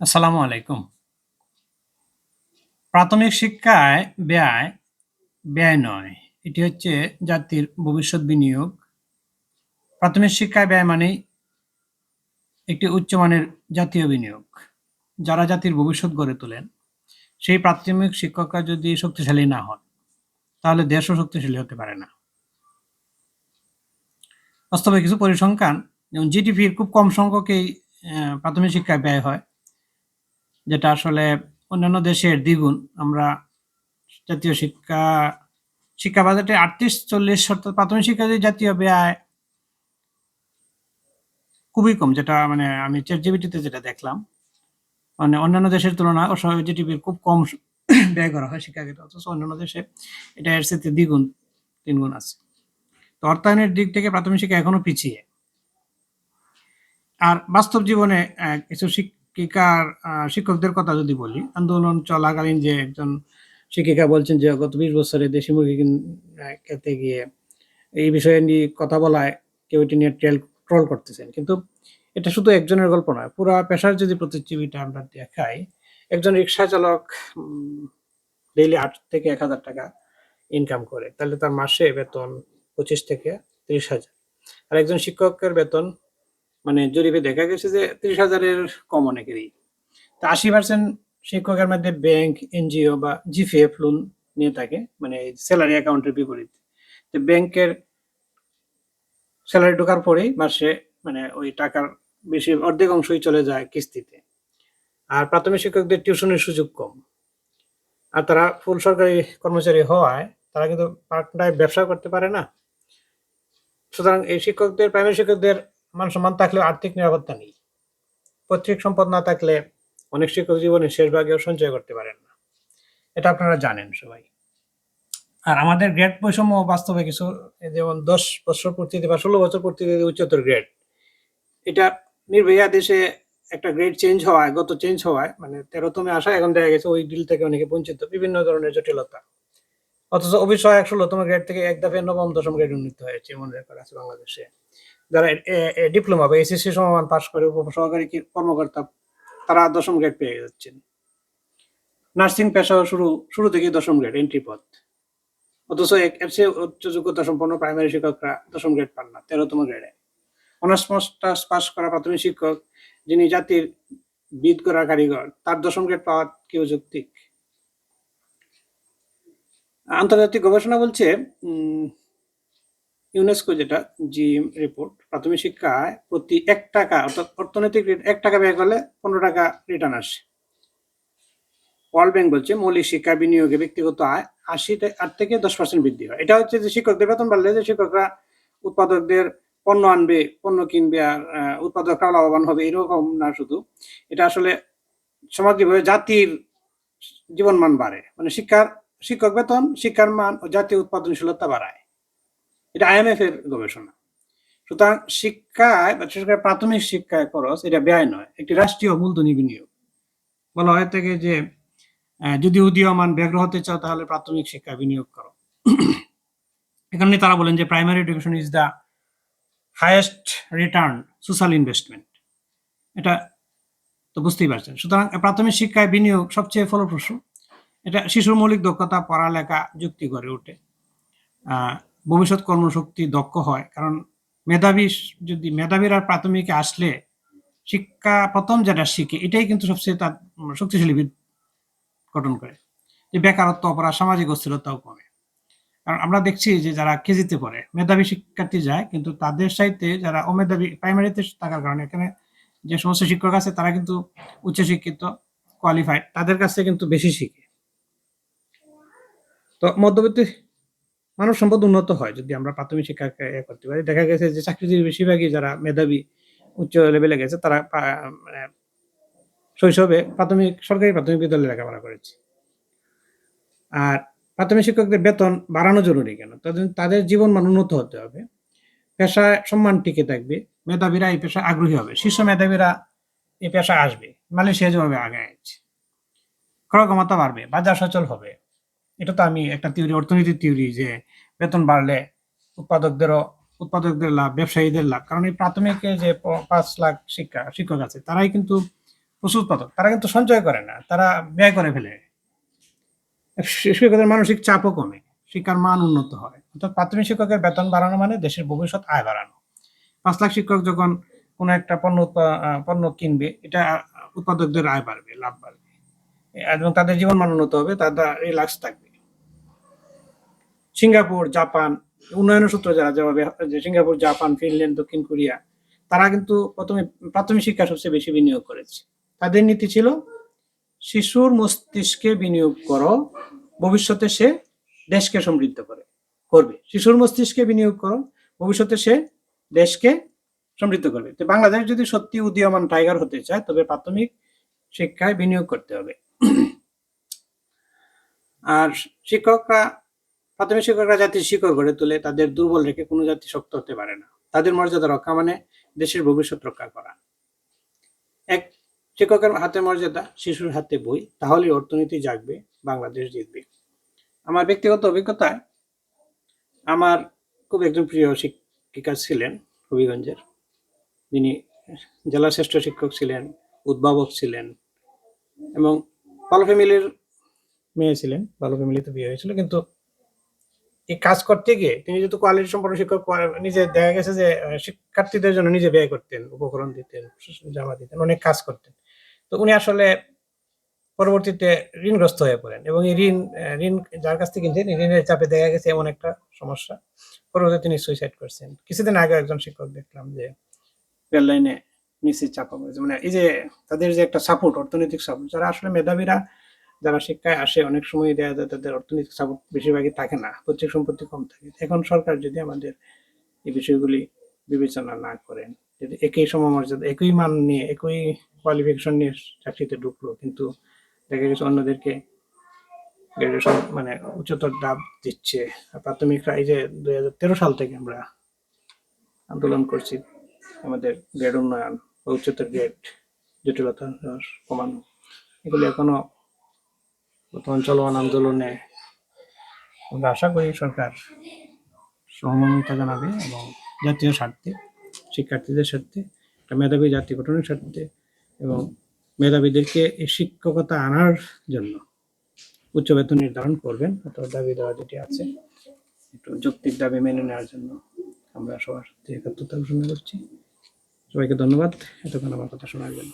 আসসালামু আলাইকুম। প্রাথমিক শিক্ষায় ব্যয়, ব্যয় নয়। এটি হচ্ছে জাতির ভবিষ্যৎ বিনিয়োগ। প্রাথমিক শিক্ষায় ব্যয় মানেই একটি উচ্চমানের জাতীয় বিনিয়োগ। যারা জাতির ভবিষ্যৎ গড়ে তোলেন, সেই প্রাথমিক শিক্ষকরা যদি শক্তিশালী না হন, তাহলে দেশও শক্তিশালী হতে পারে না। বাস্তবে কিছু পরিসংখ্যান যেমন জিডিপির খুব কম সংখ্যকেই প্রাথমিক শিক্ষায় ব্যয় হয় যেটা আসলে অন্যান্য দেশের দ্বিগুণ। আমরা জাতীয় শিক্ষা শিক্ষা বাজেটে আটত্রিশ, চল্লিশ অর্থাৎ প্রাথমিক শিক্ষা যে জাতীয় ব্যয় খুবই কম, যেটা মানে আমি চ্যাট জিবিটিতে যেটা দেখলাম। মানে অন্যান্য দেশের তুলনায় অস্বাভাবিক জিডিপির খুব কম ব্যয় করা হয় শিক্ষাক্ষেত্রে, অথচ অন্যান্য দেশে এটা এর সাথে দ্বিগুণ, তিনগুণ আছে। তো অর্থায়নের দিক থেকে প্রাথমিক শিক্ষা এখনও পিছিয়ে। আর বাস্তব জীবনে কিছু শিক্ষিকার শিক্ষকদের কথা যদি বলি, আন্দোলন চলাকালীন যে একজন শিক্ষিকা বলছেন যে গত বিশ বছরে দেশি মুরগি খেতে গিয়ে এই বিষয়ে নিয়ে কথা বলায় কেউ এটি নিয়ে ট্রেল করতেছেন। কিন্তু এটা শুধু একজনের গল্প নয়, পুরা পেশার যদি প্রতিযোগিতা আমরা দেখাই, একজন রিক্সা চালক ডেইলি আট থেকে এক হাজার টাকা ইনকাম করে, তাহলে তার মাসে বেতন পঁচিশ থেকে তিরিশ হাজার। আর একজন শিক্ষকের বেতন মানে জরিপে দেখা গেছে যে তিরিশ হাজারের কম অনেকেরই। তা আশি পার্সেন্ট শিক্ষকের মধ্যে ব্যাংক এনজিও বা জিপিএফ লোন নিয়ে থাকে মানে স্যালারি অ্যাকাউন্টের বিপরীত। তো ব্যাংকের স্যালারি ঢোকার পরেই মাসে মানে ওই টাকার বেশি অর্ধেক অংশই চলে যায় কিস্তিতে। আর প্রাথমিক শিক্ষকদের টিউশনের সুযোগ কম। আর তারা ফুল সরকারি কর্মচারী হওয়ায় তারা কিন্তু পার্ট টাইম ব্যবসা করতে পারে না। সুতরাং এই শিক্ষকদের প্রাইমারি শিক্ষকদের মান সম্মান থাকলেও আর্থিক নিরাপত্তা নেই। পৈতৃক সম্পদ না থাকলে অনেক শিক্ষক জীবনের শেষ ভাগেও সঞ্চয় করতে পারেন না। এটা আপনারা জানেন সবাই। আর আমাদের গ্রেড বৈষম্য বাস্তবে কিছু যেমন দশ বছর পূর্তিতে বা ষোলো বছর পূর্তিতে উচ্চতর গ্রেড এটা নির্ভয়া দেশে একটা গ্রেড চেঞ্জ হওয়ায়, গত চেঞ্জ হওয়ায় মানে তেরোতমে আসা এখন দেখা গেছে ওই ডিল থেকে অনেকে বঞ্চিত। বিভিন্ন ধরনের জটিলতা। অথচ অভিষয় ষোলোতম গ্রেড থেকে এক ধাপে নবম, দশম গ্রেড উন্নীত হয়েছে, মনে রেকর্ড আছে বাংলাদেশে। যারা ডিপ্লোমা বা এসএসসি সমমান পাশ করে, উপসহকারী কর্মকর্তা, তারা দশম গ্রেড পেয়ে যাচ্ছেন। নার্সিং পেশা শুরু শুরু থেকেই দশম গ্রেড এন্ট্রি পথ। অথচ এক- এর চেয়ে উচ্চ যোগ্যতা সম্পন্ন প্রাইমারি শিক্ষকরা দশম গ্রেড পান না, তেরোতম গ্রেডে অনার্স মাস্টার্স পাস করা প্রাথমিক শিক্ষক, যিনি জাতির বিদ করা কারিগর, তার দশম গ্রেড পাওয়ার কেউ যৌক্তিক আন্তর্জাতিক গবেষণা বলছে ইউনেস্কো যেটা জি রিপোর্ট প্রাথমিক শিক্ষায় প্রতি এক টাকা, অর্থাৎ অর্থনৈতিক এক টাকা ব্যয় করলে পনেরো টাকা রিটার্ন আসে। ওয়ার্ল্ড ব্যাংক বলছে, মৌলিক শিক্ষা বিনিয়োগে ব্যক্তিগত আয় আশি আট থেকে দশ পার্সেন্ট বৃদ্ধি হয়। এটা হচ্ছে যে শিক্ষকদের বেতন বাড়লে যে শিক্ষকরা উৎপাদকদের পণ্য আনবে, পণ্য কিনবে আর উৎপাদকরা লাভবান হবে, এরকম না শুধু। এটা আসলে সামাজিকভাবে জাতির জীবনমান বাড়ে। মানে শিক্ষার শিক্ষক বেতন শিক্ষার মান ও জাতীয় উৎপাদনশীলতা বাড়ায়। এটা আইএমএফ এর গবেষণা। সুতরাং শিক্ষায় বিশেষ করে প্রাথমিক শিক্ষায় খরচ এটা ব্যয় নয়, একটি রাষ্ট্রীয় মূলধনী বিনিয়োগ। বলা হয়ে থাকে যে যদি উদীয়মান ব্যগ্র হতে চাও তাহলে প্রাথমিক শিক্ষা বিনিয়োগ করো। এখানে তারা বলেন যে primary education is the highest return social investment এটা তো বুঝতেই পারছেন। সুতরাং প্রাথমিক শিক্ষায় বিনিয়োগ সবচেয়ে ফলপ্রসূ। এটা শিশুর মৌলিক দক্ষতা, পড়ালেখা, যুক্তি গড়ে ওঠে। ভবিষ্যৎ কর্মশক্তি দক্ষ হয়, কারণ মেধাবী যদি, মেধাবীরা প্রাথমিকে আসলে শিক্ষা প্রথম যেটা শিখে, এটাই কিন্তু সবচেয়ে তার শক্তিশালী গঠন করে। যে বেকারত্ব অপরাধ সামাজিক অস্থিরতাও কমে। কারণ আমরা দেখছি যে যারা কেজিতে পড়ে, মেধাবী শিক্ষার্থী যায়, কিন্তু তাদের সাইতে যারা অমেধাবী, প্রাইমারিতে থাকার কারণে এখানে যে সমস্ত শিক্ষক আছে, তারা কিন্তু উচ্চশিক্ষিত, কোয়ালিফাইড, তাদের কাছে কিন্তু বেশি শিখে। তো মধ্যবিত্ত মানব সম্পদ উন্নত হয় যদি আমরা প্রাথমিক শিক্ষাকে করতে পারি। দেখা গেছে যে চাকরিজীবী বেশিরভাগই যারা মেধাবী, উচ্চ লেভেলে গেছে, তারা মানে শৈশবে প্রাথমিক, সরকারি প্রাথমিক বিদ্যালয়ে লেখাপড়া করেছে। আর প্রাথমিক শিক্ষকদের বেতন বাড়ানো জরুরি কেন? তাদের তাদের জীবন মান উন্নত হতে হবে। পেশায় সম্মান টিকে থাকবে, মেধাবীরা এই পেশায় আগ্রহী হবে, শীর্ষ মেধাবীরা এই পেশায় আসবে মালয়েশিয়া যেভাবে আগে আছে ক্রয় ক্ষমতা বাড়বে, বাজার সচল হবে। এটা তো আমি একটা থিওরি অর্থনীতির থিওরি যে বেতন বাড়লে উৎপাদকদেরও, উৎপাদকদের লাভ, ব্যবসায়ীদের লাভ। কারণ এই প্রাথমিকে যে পাঁচ লাখ শিক্ষা, শিক্ষক আছে, তারাই কিন্তু প্রচুর উৎপাদক। তারা কিন্তু সঞ্চয় করে না, তারা ব্যয় করে ফেলে। শিক্ষকদের মানসিক চাপও কমে, শিক্ষার মান উন্নত হয়। অর্থাৎ প্রাথমিক শিক্ষকের বেতন বাড়ানো মানে দেশের ভবিষ্যৎ আয় বাড়ানো। পাঁচ লাখ শিক্ষক যখন কোনো একটা পণ্য পণ্য কিনবে, এটা উৎপাদকদের আয় বাড়বে, লাভ বাড়বে। এবং তাদের জীবন মান উন্নত হবে তাদের রিল্যাক্স থাকবে। সিঙ্গাপুর, জাপান, উন্নয়নের সূত্র যারা যেভাবে সিঙ্গাপুর, জাপান, ফিনল্যান্ড, দক্ষিণ কোরিয়া, তারা কিন্তু প্রথমে প্রাথমিক শিক্ষা সবচেয়ে বেশি বিনিয়োগ করেছে। তাদের নীতি ছিল, শিশুর মস্তিষ্কে বিনিয়োগ করো, ভবিষ্যতে সে দেশকে সমৃদ্ধ করে, করবে। শিশুর মস্তিষ্কে বিনিয়োগ করো, ভবিষ্যতে সে দেশকে সমৃদ্ধ করবে। তো বাংলাদেশ যদি সত্যি উদীয়মান টাইগার হতে চায়, তবে প্রাথমিক শিক্ষায় বিনিয়োগ করতে হবে। আর শিক্ষকরা প্রাথমিক শিক্ষকরা জাতির শিকড় গড়ে তুলে তাদের দুর্বল রেখে কোনো জাতি শক্ত হতে পারে না। তাদের মর্যাদা রক্ষা মানে দেশের ভবিষ্যৎ রক্ষা করা। এক, শিক্ষকের হাতে মর্যাদা, শিশুর হাতে বই তাহলে অর্থনীতি জাগবে, বাংলাদেশ জিতবে। আমার ব্যক্তিগত অভিজ্ঞতায় আমার খুব একজন প্রিয় শিক্ষিকা ছিলেন হবিগঞ্জের। যিনি জেলা শ্রেষ্ঠ শিক্ষক ছিলেন, উদ্ভাবক ছিলেন এবং ভালো ফ্যামিলির মেয়ে ছিলেন ভালো ফ্যামিলিতে বিয়ে হয়েছিল। কিন্তু এই কাজ করতে গিয়ে তিনি যেহেতু কোয়ালিটি সম্পন্ন শিক্ষক নিজে দেখা গেছে যে শিক্ষার্থীদের জন্য নিজে ব্যয় করতেন, উপকরণ দিতেন জামা দিতেন, অনেক কাজ করতেন। তো উনি আসলে পরবর্তীতে ঋণগ্রস্ত হয়ে পড়েন এবং এই ঋণ ঋণ যার কাছ থেকে কিনতেন এই ঋণের চাপে দেখা গেছে এমন একটা সমস্যা। পরবর্তীতে তিনি সুইসাইড করছেন। কিছুদিন আগে একজন শিক্ষক দেখলাম যে রেল লাইনে নিচে চাপা পড়েছে। মানে এই যে, তাদের যে একটা সাপোর্ট অর্থনৈতিক সাপোর্ট যারা আসলে মেধাবীরা যারা শিক্ষায় আসে, অনেক সময় দেওয়া যায় তাদের অর্থনৈতিক সাপোর্ট বেশিরভাগই থাকে না, পৈতৃক সম্পত্তি কম থাকে। এখন সরকার যদি আমাদের এই বিষয়গুলি বিবেচনা না করেন, যদি একই সমমর্যাদা, একই মান নিয়ে, একই কোয়ালিফিকেশন নিয়ে চাকরিতে ঢুকলো, কিন্তু দেখা গেছে অন্যদেরকে গ্রাজুয়েশন মানে উচ্চতর ডাব দিচ্ছে, আর প্রাথমিকরা এই যে দুই হাজার তেরো সাল থেকে আমরা আন্দোলন করছি, আমাদের গ্রেড উন্নয়ন বা উচ্চতর গ্রেড জটিলতা কমানো, এগুলি এখনও বর্তমান চলমান আন্দোলনে। আমরা আশা করি সরকার সহমর্মিতা জানাবে এবং জাতীয় স্বার্থে, শিক্ষার্থীদের স্বার্থে, একটা মেধাবী জাতি গঠনের স্বার্থে এবং মেধাবীদেরকে এই শিক্ষকতা আনার জন্য উচ্চ বেতন নির্ধারণ করবেন অথবা দাবি দেওয়া যেটি আছে, একটু যৌক্তিক দাবি মেনে নেওয়ার জন্য আমরা সবার সাথে একাত্মতা ঘোষণা করছি। সবাইকে ধন্যবাদ। এতক্ষণ আমার কথা শোনার জন্য।